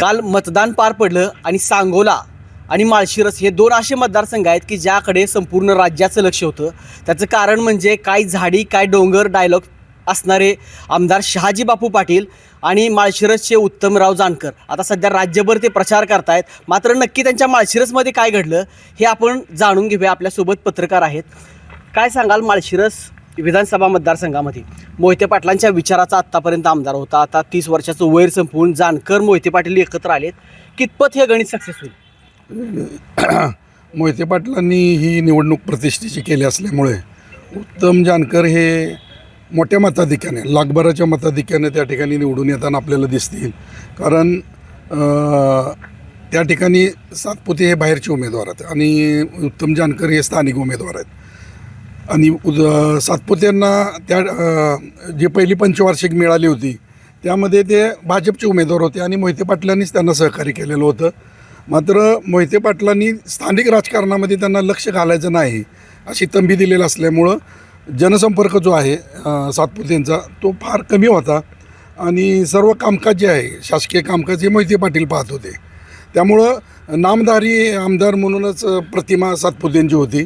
काल मतदान पार पडलं आणि सांगोला आणि माळशिरस हे दोन असे मतदारसंघ आहेत की ज्याकडे संपूर्ण राज्याचं लक्ष होतं. त्याचं कारण म्हणजे काय झाडी काय डोंगर डायलॉग असणारे आमदार शहाजी बापू पाटील आणि माळशिरसचे उत्तमराव जानकर. आता सध्या राज्यभर ते प्रचार करतायत. मात्र नक्की त्यांच्या माळशिरसमध्ये काय घडलं हे आपण जाणून घेऊया. आपल्यासोबत पत्रकार आहेत. काय सांगाल माळशिरस? विधानसभा मतदारसंघामध्ये मोहिते पाटलांच्या विचाराचा आत्तापर्यंत आमदार होता. आता तीस वर्षाचं वैर संपवून जानकर मोहिते पाटील एकत्र आलेत. कितपत हे गणित सक्सेस होईल? मोहिते पाटलांनी ही निवडणूक प्रतिष्ठेची केली असल्यामुळे उत्तम जानकर हे मोठ्या मताधिक्याने लाखभराच्या मताधिक्याने त्या ठिकाणी निवडून येताना आपल्याला दिसतील. कारण त्या ठिकाणी सातपुते हे बाहेरचे उमेदवार आहेत आणि उत्तम जानकर हे स्थानिक उमेदवार आहेत. आणि उद सातपुत्यांना त्या जी पहिली पंचवार्षिक मिळाली होती त्यामध्ये ते भाजपचे उमेदवार होते आणि मोहिते पाटलांनीच त्यांना सहकार्य केलेलं होतं. मात्र मोहिते पाटलांनी स्थानिक राजकारणामध्ये त्यांना लक्ष घालायचं नाही अशी तंबी दिलेली असल्यामुळं जनसंपर्क जो आहे सातपुतेंचा तो फार कमी होता. आणि सर्व कामकाज जे आहे शासकीय कामकाज हे मोहिते पाटील पाहत होते. त्यामुळं नामधारी आमदार म्हणूनच प्रतिमा सातपुतेंची होती.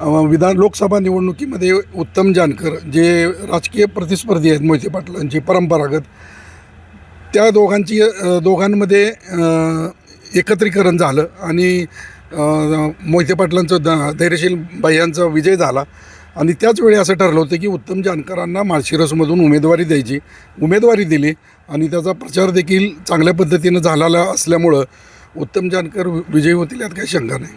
विधान लोकसभा निवडणुकीमध्ये उत्तम जानकर जे राजकीय प्रतिस्पर्धी आहेत मोहिते पाटलांची परंपरागत त्या दोघांची दोघांमध्ये एकत्रीकरण झालं आणि मोहिते पाटलांचं द धैर्यशील बाह्यांचा विजय झाला आणि त्याच वेळी असं ठरलं होतं की उत्तम जानकरांना माळशिरसमधून उमेदवारी द्यायची. उमेदवारी दिली आणि त्याचा प्रचार देखील चांगल्या पद्धतीनं झालेला असल्यामुळं उत्तम जानकर विजयी होतील यात काही शंका नाही.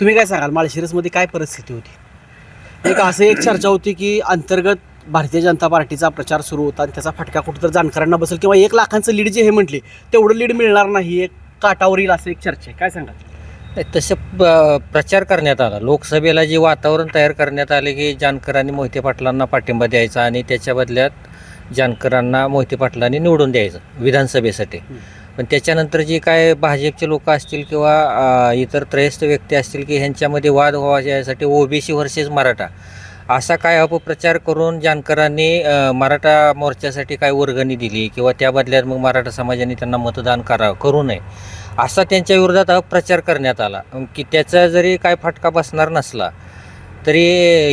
तुम्ही काय सांगाल? माळशिरसमध्ये काय परिस्थिती होती? एक असं एक चर्चा होती की अंतर्गत भारतीय जनता पार्टीचा प्रचार सुरू होता आणि त्याचा फटका कुठं तर जानकरांना बसेल किंवा एक लाखांचं लीड जे हे म्हटले तेवढं लीड मिळणार नाही एक काटावर येईल असं एक चर्चा आहे. काय सांगाल? तसं प्रचार करण्यात आला. लोकसभेला जे वातावरण तयार करण्यात आले की जानकरांनी मोहिते पाटलांना पाठिंबा द्यायचा आणि त्याच्या बदल्यात जानकरांना मोहिते पाटलांनी निवडून द्यायचं विधानसभेसाठी. पण त्याच्यानंतर जे काय भाजपचे लोक असतील किंवा इतर त्रयस्थ व्यक्ती असतील की ह्यांच्यामध्ये वाद व्हावा यासाठी ओबीसी व्हर्सेस मराठा असा काय अपप्रचार करून जानकरांनी मराठा मोर्चासाठी काय वर्गणी दिली किंवा त्या बदल्यात मग मराठा समाजाने त्यांना मतदान करा करू नये असा त्यांच्या विरोधात अपप्रचार करण्यात आला. की त्याचा जरी काय फटका बसणार नसला तरी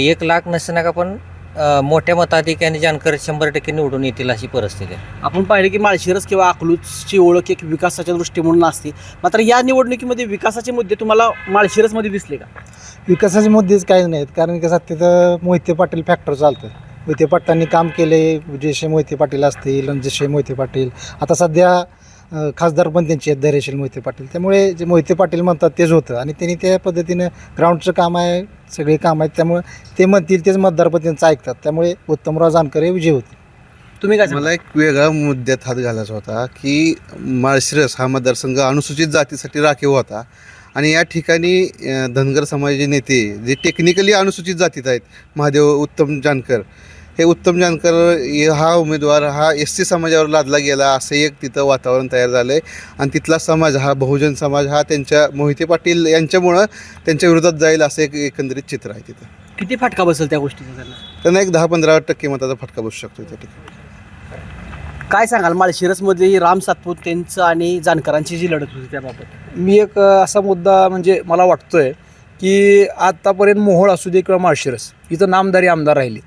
एक लाख नसणार का पण अ, मोठ्या मताधिक्याने जानकर शंभर टक्के निवडून येतील अशी परिस्थिती आहे. आपण पाहिले की माळशिरस किंवा अकलूजची ओळख एक विकासाच्या दृष्टी म्हणून असते. मात्र या निवडणुकीमध्ये विकासाचे मुद्दे तुम्हाला माळशिरसमध्ये दिसले का? विकासाचे मुद्देच काही नाहीत. कारण कसं तिथं मोहिते पाटील फॅक्टर चालतं. मोहिते पाटलांनी काम केले विजयशे मोहिते पाटील असतील रणजितशे मोहिते पाटील. आता सध्या खासदार पण त्यांचे आहेत धैर्यशील मोहिते पाटील. त्यामुळे जे मोहिते पाटील म्हणतात तेच होतं. आणि त्यांनी त्या पद्धतीनं ग्राउंडचं काम आहे सगळे काम आहेत. त्यामुळे ते म्हणतील तेच मतदार पण त्यांचं ऐकतात. त्यामुळे उत्तमराव जानकर हे विजय होते. तुम्ही काय मला एक वेगळा मुद्द्यात हात घालायचा होता की माळशिरस हा मतदारसंघ अनुसूचित जातीसाठी राखीव होता. आणि या ठिकाणी धनगर समाजाचे नेते जे टेक्निकली अनुसूचित जातीत आहेत महादेव उत्तम जानकर हे उत्तम जानकर हे- हा उमेदवार हा एस सी समाजावर लादला गेला असं एक तिथं वातावरण तयार झालं आहे आणि तिथला समाज हा बहुजन समाज हा त्यांच्या मोहिते पाटील यांच्यामुळं त्यांच्या विरोधात जाईल असं एक एकंदरीत चित्र आहे तिथं. किती फटका बसेल त्या गोष्टीचा त्यांना? त्यांना एक दहा पंधरा टक्के मताचा फटका बसू शकतो त्या ठिकाणी. काय सांगाल माळशिरसमधली ही राम सातपुतेंचं आणि जानकरांची जी लढत होती त्याबाबत? मी एक अ, असा मुद्दा म्हणजे मला वाटतोय की आत्तापर्यंत मोहोळ असू दे किंवा माळशिरस इथं नामदारी आमदार राहिले.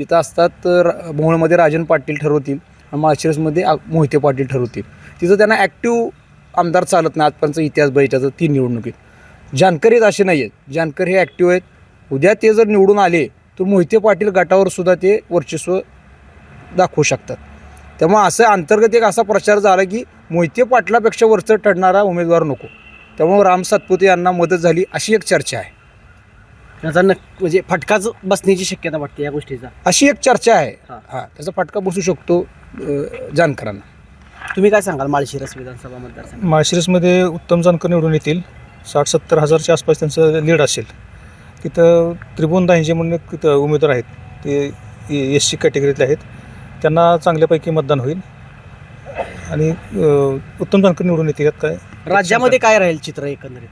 तिथं असतात तर मोहळमध्ये राजन पाटील ठरवतील आणि माळशिरसमध्ये मोहिते पाटील ठरवतील. तिथं त्यांना ॲक्टिव्ह आमदार चालत नाही. आजपर्यंत इतिहास बघितला तीन निवडणुकीत. जानकरीत असे नाही आहेत जानकर हे ॲक्टिव्ह आहेत. उद्या ते जर निवडून आले तर मोहिते पाटील गटावर सुद्धा ते वर्चस्व दाखवू शकतात. त्यामुळे असं अंतर्गत एक असा प्रचार झाला की मोहिते पाटलापेक्षा वरचं ठरणारा उमेदवार नको. त्यामुळे राम सातपुते यांना मदत झाली अशी एक चर्चा आहे. त्याचा नक म्हणजे फटकाच बसण्याची शक्यता वाटते या गोष्टीचा. अशी एक चर्चा आहे. हा. हा त्याचा फटका बसू शकतो अ, जानकरांना. तुम्ही काय सांगाल माळशिरस विधानसभा मतदारसंघ माळशिरसमध्ये उत्तम जानकर निवडून येतील. साठ सत्तर हजारच्या आसपास त्यांचं लीड असेल. तिथं त्रिभुवन दाहिंजे म्हणून एक तिथं उमेदवार आहेत. ते एस सी कॅटेगरीतले आहेत. त्यांना चांगल्यापैकी मतदान होईल. आणि अ, उत्तम जानकर निवडून येतील यात काय? राज्यामध्ये काय राहील चित्र एकंदरीत?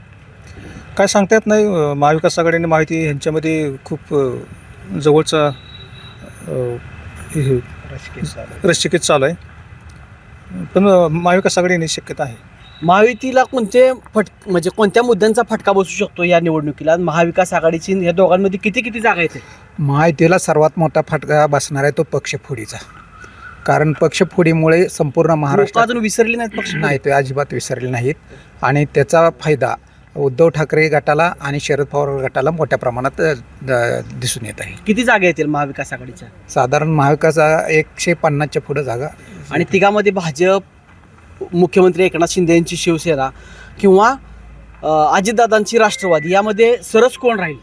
काय सांगता येत नाही. अ, महाविकास आघाडी आणि माहिती ह्यांच्यामध्ये खूप अ, जवळचा अ, हे- रस्तिकेत चालू आहे. पण महाविकास आघाडी येण्याची शक्यता आहे. महायुतीला कोणते फट म्हणजे कोणत्या मुद्द्यांचा फटका बसू शकतो या निवडणुकीला? महाविकास आघाडीची या दोघांमध्ये किती किती जागा येते महायुतीला सर्वात मोठा फटका बसणार आहे तो पक्षफोडीचा. कारण पक्षफोडीमुळे संपूर्ण लोक महाराष्ट्रात अजून विसरली नाहीत पक्ष नाही ते अजिबात विसरले नाहीत. आणि त्याचा फायदा उद्धव ठाकरे गटाला आणि शरद पवार गटाला मोठ्या प्रमाणात दिसून येत आहे. किती जागा येतील महाविकास आघाडीच्या? साधारण महाविकास एकशे पन्नासच्या पुढं जागा आणि तिघामध्ये भाजप मुख्यमंत्री एकनाथ शिंदे यांची शिवसेना किंवा अजितदादांची राष्ट्रवादी यामध्ये सरस कोण राहील?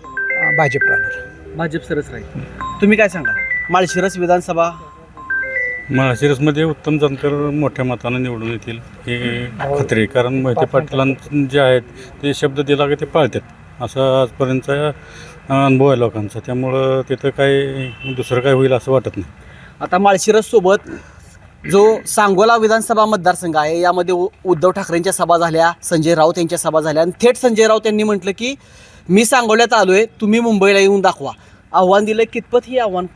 भाजप राहणार. भाजप सरस राहील. तुम्ही काय सांगा माळशिरस विधानसभा माळशिरसमध्ये उत्तम जानकर मोठ्या मतानं निवडून येतील हे खात्री आहे. कारण मोहिते पाटलां जे आहेत ते शब्द दिला की ते पाळतात. असा आजपर्यंतचा अनुभव आहे लोकांचा. त्यामुळं तिथं काही दुसरं काय होईल असं वाटत नाही. आता माळशिरस सोबत जो सांगोला विधानसभा मतदारसंघ आहे यामध्ये उ- उद्धव ठाकरेंच्या सभा झाल्या संजय राऊत यांच्या सभा झाल्या. आणि थेट संजय राऊत यांनी म्हटलं की मी सांगोल्यात आलो आहे तुम्ही मुंबईला येऊन दाखवा. आव्हान दिलं कितपत ही आव्हान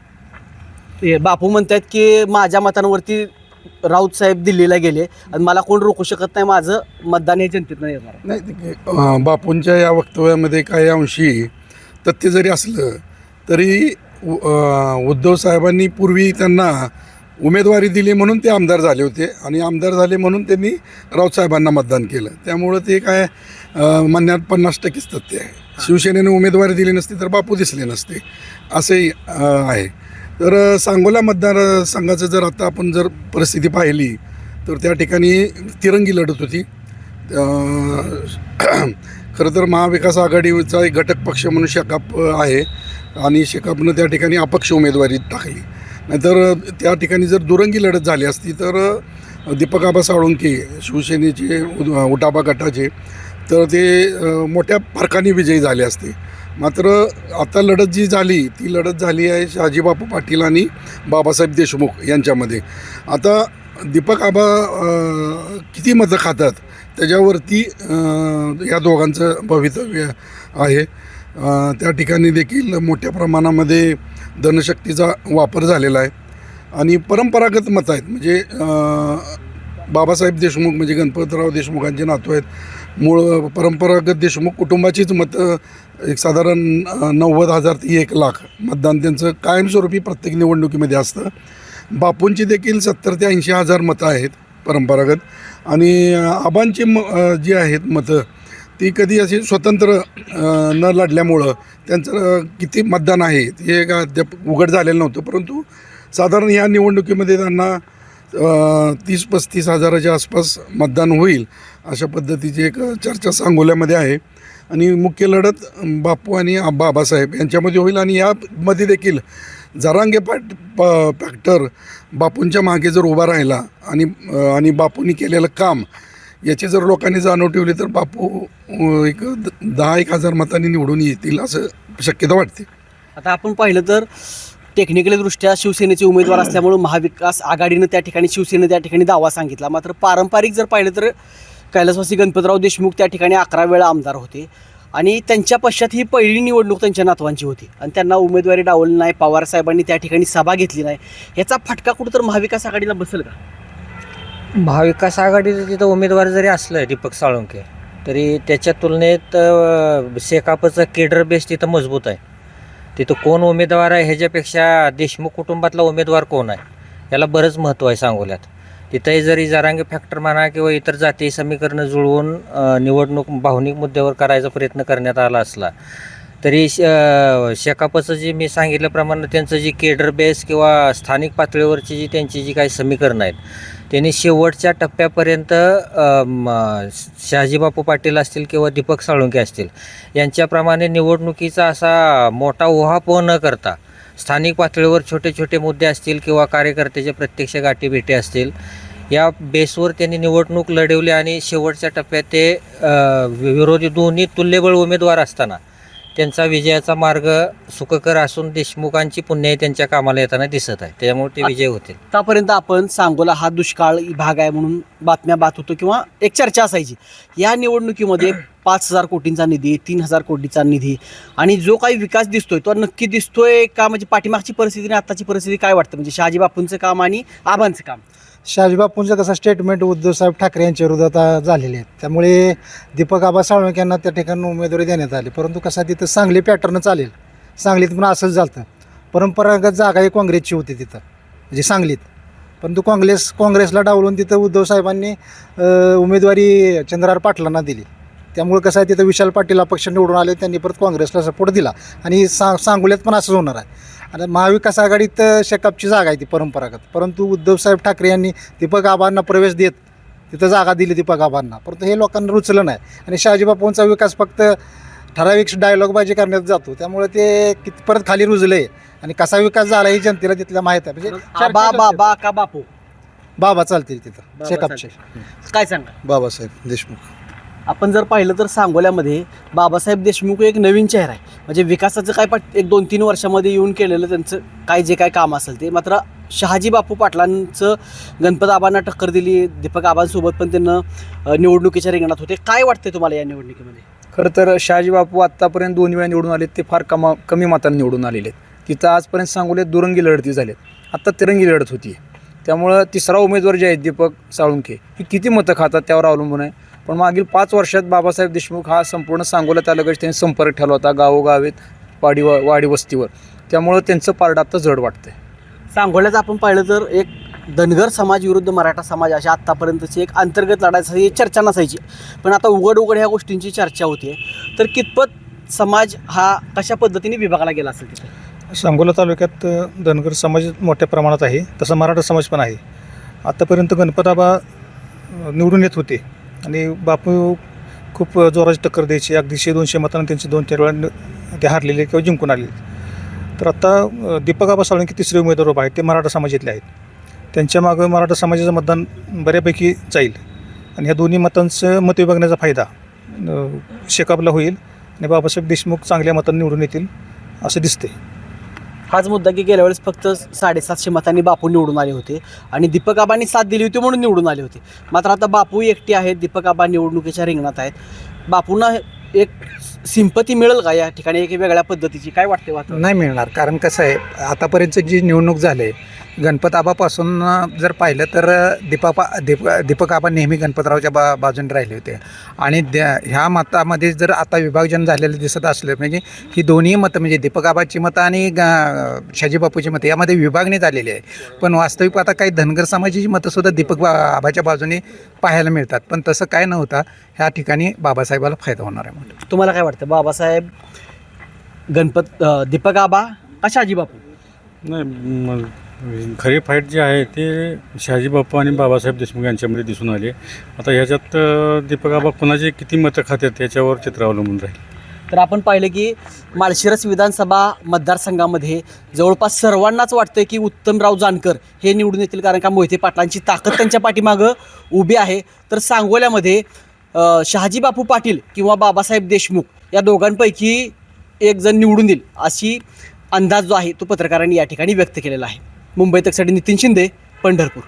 हे बापू म्हणतात की माझ्या मतांवरती राऊत साहेब दिल्लीला गेले. आणि मला कोण रोखू शकत नाही माझं मतदान हे जनतेतनं येणार नाही ते- अं, बापूंच्या या वक्तव्यामध्ये काही अंशी तथ्य जरी असलं तरी उ- अं, उद्धव साहेबांनी पूर्वी त्यांना उमेदवारी दिली म्हणून ते आमदार झाले होते. आणि आमदार झाले म्हणून त्यांनी राऊत साहेबांना मतदान केलं. त्यामुळं ते काय अं, म्हणण्यात पन्नास टक्केच तथ्य आहे. शिवसेनेने उमेदवारी दिली नसती तर बापू दिसले नसते. असंही अं, आहे. तर सांगोला मतदारसंघाचं जर आता आपण जर परिस्थिती पाहिली तर त्या ठिकाणी तिरंगी लढत होती. खरं तर महाविकास आघाडीचा एक घटक पक्ष म्हणून शेकाप आहे आणि शेकापनं त्या ठिकाणी अपक्ष उमेदवारी टाकली. नाहीतर त्या ठिकाणी जर दुरंगी लढत झाली असती तर दीपक आबा साळुंके शिवसेनेचे उद- उटाबा गटाचे तर ते मोठ्या फरकाने विजयी झाले असते. मात्र आता लढत जी झाली ती लढत झाली आहे शहाजीबापू पाटील आणि बाबासाहेब देशमुख यांच्यामध्ये. आता दीपक आबा किती मतं खातात? त्याच्यावरती या दोघांचं भवितव्य आहे. त्या ठिकाणी देखील मोठ्या प्रमाणामध्ये धनशक्तीचा वापर झालेला आहे. आणि परंपरागत मतं आहेत. म्हणजे बाबासाहेब देशमुख म्हणजे गणपतराव देशमुखांचे नातू आहेत. मूळ परंपरागत देशमुख कुटुंबाचीच मतं एक साधारण नव्वद हजार ते एक लाख मतदान त्यांचं कायमस्वरूपी प्रत्येक निवडणुकीमध्ये असतं. बापूंची देखील सत्तर ते ऐंशी हजार मतं आहेत परंपरागत आणि आबांची म जी आहेत मतं ती कधी अशी स्वतंत्र न लढल्यामुळं त्यांचं किती मतदान आहे हे अद्याप उघड झालेलं नव्हतं. परंतु साधारण ह्या निवडणुकीमध्ये त्यांना तीस पस्तीस हजाराच्या आसपास मतदान होईल अशा पद्धतीची एक चर्चा सांगोल्यामध्ये आहे. आणि मुख्य लढत बापू आणि बाबासाहेब यांच्यामध्ये होईल आणि यामध्ये देखील जरांगे पाट प फॅक्टर बापूंच्या मागे जर उभा राहिला आणि आणि बापूंनी केलेलं काम याची जर लोकांनी जाणीव ठेवली तर बापू एक द- दहा एक हजार मतांनी निवडून येतील असं शक्यता वाटते. आता आपण पाहिलं तर टेक्निकली दृष्ट्या शिवसेनेचे उमेदवार असल्यामुळे महाविकास आघाडीनं त्या ठिकाणी शिवसेनेनं त्या ठिकाणी दावा सांगितला. मात्र पारंपरिक जर पाहिलं तर कैलासवासी गणपतराव देशमुख त्या ठिकाणी अकरा वेळा आमदार होते. आणि त्यांच्या पश्चात ही पहिली निवडणूक त्यांच्या नातवांची होती. आणि त्यांना उमेदवारी डावलली नाही पवार साहेबांनी त्या ठिकाणी सभा घेतली नाही. याचा फटका कुठं तर महाविकास आघाडीला बसेल का? महाविकास आघाडीचं तिथं उमेदवार जरी असलं दीपक साळुंके तरी त्याच्या तुलनेत अ, शेकापचं केडर बेस तिथं मजबूत आहे. तिथं कोण उमेदवार आहे ह्याच्यापेक्षा देशमुख कुटुंबातला उमेदवार कोण आहे? याला बरंच महत्त्व आहे सांगोल्यात. तिथंही जरी जरांगे फॅक्टर म्हणा किंवा इतर जाती समीकरणं जुळवून निवडणूक भावनिक मुद्द्यावर करायचा प्रयत्न करण्यात आला असला तरी श शेकापचं जे मी सांगितल्याप्रमाणे त्यांचं जी केडर बेस किंवा स्थानिक पातळीवरची जी त्यांची जी काही समीकरणं आहेत त्यांनी शेवटच्या टप्प्यापर्यंत अ, शहाजीबापू पाटील असतील किंवा दीपक साळुंके असतील यांच्याप्रमाणे निवडणुकीचा असा मोठा ओहापोह न करता स्थानिक पातळीवर छोटे छोटे मुद्दे असतील किंवा कार्यकर्त्याचे प्रत्यक्ष गाठीभेटी असतील या बेसवर त्यांनी निवडणूक लढवली आणि शेवटच्या टप्प्यात ते विरोधी दोन्ही तुल्यबळ उमेदवार असताना त्यांचा विजयाचा मार्ग सुखकर असून देशमुखांची पुण्याई त्यांच्या कामाला येताना दिसत आहे. त्यामुळे ते विजय होतील. आतापर्यंत आपण सांगोला हा दुष्काळ भाग आहे म्हणून बातम्या बात होतो किंवा एक चर्चा असायची. या निवडणुकीमध्ये पाच हजार कोटींचा निधी तीन हजार कोटीचा निधी आणि जो काही विकास दिसतोय तो नक्की दिसतोय का? म्हणजे पाठीमागची परिस्थिती आणि आत्ताची परिस्थिती काय वाटतं? म्हणजे शहाजी बापूंचं काम आणि आबांचं काम. शाजीबापूंचं कसं स्टेटमेंट उद्धवसाहेब ठाकरे यांच्या विरोधात झालेले आहेत. त्यामुळे दीपक आबा साळुंके यांना त्या ठिकाणी उमेदवारी देण्यात आली. परंतु कसा तिथं सांगली पॅटर्न चालेल. सांगलीत पण असंच झालं परंपरागत जागा ही काँग्रेसची होती तिथं. म्हणजे सांगलीत. परंतु काँग्रेस काँग्रेसला डावलून तिथं उद्धव साहेबांनी उमेदवारी चंद्रार पाटलांना दिली. त्यामुळे कसं आहे तिथं विशाल पाटील अपक्ष निवडून आले त्यांनी परत काँग्रेसला सपोर्ट दिला. आणि सा सांगोल्यात पण असंच होणार आहे. आणि महाविकास आघाडीत शेकापची जागा आहे ती परंपरागत. परंतु उद्धवसाहेब ठाकरे यांनी दीपक आबांना प्रवेश देत तिथं जागा दिली दीपक आबांना परंतु हे लोकांना रुचलं नाही. आणि शहाजीबापूंचा विकास फक्त ठराविक डायलॉगबाजी करण्यात जातो. त्यामुळे ते किती परत खाली रुजले आणि कसा विकास झाला हे जनतेला तिथल्या माहीत आहे. म्हणजे आबा बाबा का बापू? बाबा चालतील तिथं. शेकापचे. काय सांगा? बाबासाहेब देशमुख. आपण जर पाहिलं तर सांगोल्यामध्ये बाबासाहेब देशमुख एक नवीन चेहरा आहे. म्हणजे विकासाचं काय पाट एक दोन तीन वर्षामध्ये येऊन केलेलं त्यांचं काय जे काय काम असेल ते. मात्र शहाजी बापू पाटलांचं गणपत आबांना टक्कर दिली दीपक आबांसोबत पण त्यांना निवडणुकीच्या रिंगणात होते. काय वाटतंय तुम्हाला या निवडणुकीमध्ये? खरं तर शहाजी बापू आत्तापर्यंत दोन वेळा निवडून आले ते फार कमा कमी मतांनी निवडून आलेले आहेत तिथं आजपर्यंत सांगोल्यात दुरंगी लढती झाल्यात. आत्ता तिरंगी लढत होती त्यामुळं तिसरा उमेदवार जे आहेत दीपक साळुंखे हे किती मतं खातात त्यावर अवलंबून आहे. पण मागील पाच वर्षात बाबासाहेब देशमुख हा संपूर्ण सांगोला तालुक्यात त्यांनी संपर्क ठेवला होता गावोगावेत वाडी वाडी वस्तीवर. त्यामुळं त्यांचं पारडं आत्ता जड वाटतंय. सांगोल्याचं आपण पाहिलं तर एक धनगर समाज विरुद्ध मराठा समाज अशा आत्तापर्यंतची एक अंतर्गत लढाईची चर्चा नसायची. पण आता उघड उघड ह्या गोष्टींची चर्चा होते तर कितपत समाज हा कशा पद्धतीने विभागला गेला असेल तिथे? सांगोला तालुक्यात धनगर समाज मोठ्या प्रमाणात आहे. तसा मराठा समाज पण आहे. आत्तापर्यंत गणपताबा निवडून येत होते. आणि बापू खूप जोराची टक्कर द्यायची. अगदीशे दोनशे मतांना त्यांचे दोन चार वेळा ते हारलेले किंवा जिंकून आलेले. तर आत्ता दीपक दीपकाबा साळुंके तिसरे उमेदवार उभा आहेत. ते मराठा समाजातले आहेत. त्यांच्या मागं मराठा समाजाचं मतदान बऱ्यापैकी जाईल. आणि ह्या दोन्ही मतांचं मत विभागण्याचा फायदा शेकापला होईल. आणि बाबासाहेब देशमुख चांगल्या मतांनी निवडून येतील असं दिसते हाच मुद्दा की गेल्या वेळेस फक्त साडेसातशे मतांनी बापू निवडून आले होते आणि दीपक आबांनी साथ दिली होती म्हणून निवडून आले होते. मात्र आता बापू एकटी आहेत दीपक आबा निवडणुकीच्या रिंगणात आहेत. बापूंना एक सिंपती मिळेल का या ठिकाणी? एक वेगळ्या पद्धतीची काय वाटते वातावरण नाही मिळणार. कारण कसं आहे आतापर्यंत जी निवडणूक झाली गणपत आबापासून अ, जर पाहिलं तर दीपापा दीप दीपक आबा नेहमी गणपतरावच्या बा बाजूने राहिले होते. आणि द्या ह्या मतामध्ये जर आता विभाजन झालेलं दिसत असलं म्हणजे ही दोन्ही मतं म्हणजे दीपक आबाची मतं आणि ग- शाजी बापूची मतं यामध्ये विभागणी झालेली आहे. पण वास्तविक आता काही धनगर समाजाची मतंसुद्धा दीपक बा आबाच्या बाजूने पाहायला मिळतात. पण तसं काय न होता ह्या ठिकाणी बाबासाहेबाला फायदा होणार आहे म्हणून. तुम्हाला काय वाटतं? बाबासाहेब गणपत दीपक आबा का शाजी बापू? नाही खरी फाईट जी आहे ते शहाजी बाप्पा आणि बाबासाहेब देशमुख यांच्यामध्ये दिसून आले आता ह्याच्यात दीपक आबा कुणाचे किती मतं खात्यात याच्यावर चित्र अवलंबून राहील? तर आपण पाहिलं की माळशिरस विधानसभा मतदारसंघामध्ये जवळपास सर्वांनाच वाटतं की उत्तमराव जानकर हे निवडून येतील कारण का मोहिते पाटलांची ताकद त्यांच्या पाठीमागं उभी आहे. तर सांगोल्यामध्ये शहाजी बापू पाटील किंवा बाबासाहेब देशमुख या दोघांपैकी एक जण निवडून देईल अशी अंदाज जो आहे तो पत्रकारांनी या ठिकाणी व्यक्त केलेला आहे. मुंबई तकसाठी नितीन शिंदे पंढरपूर.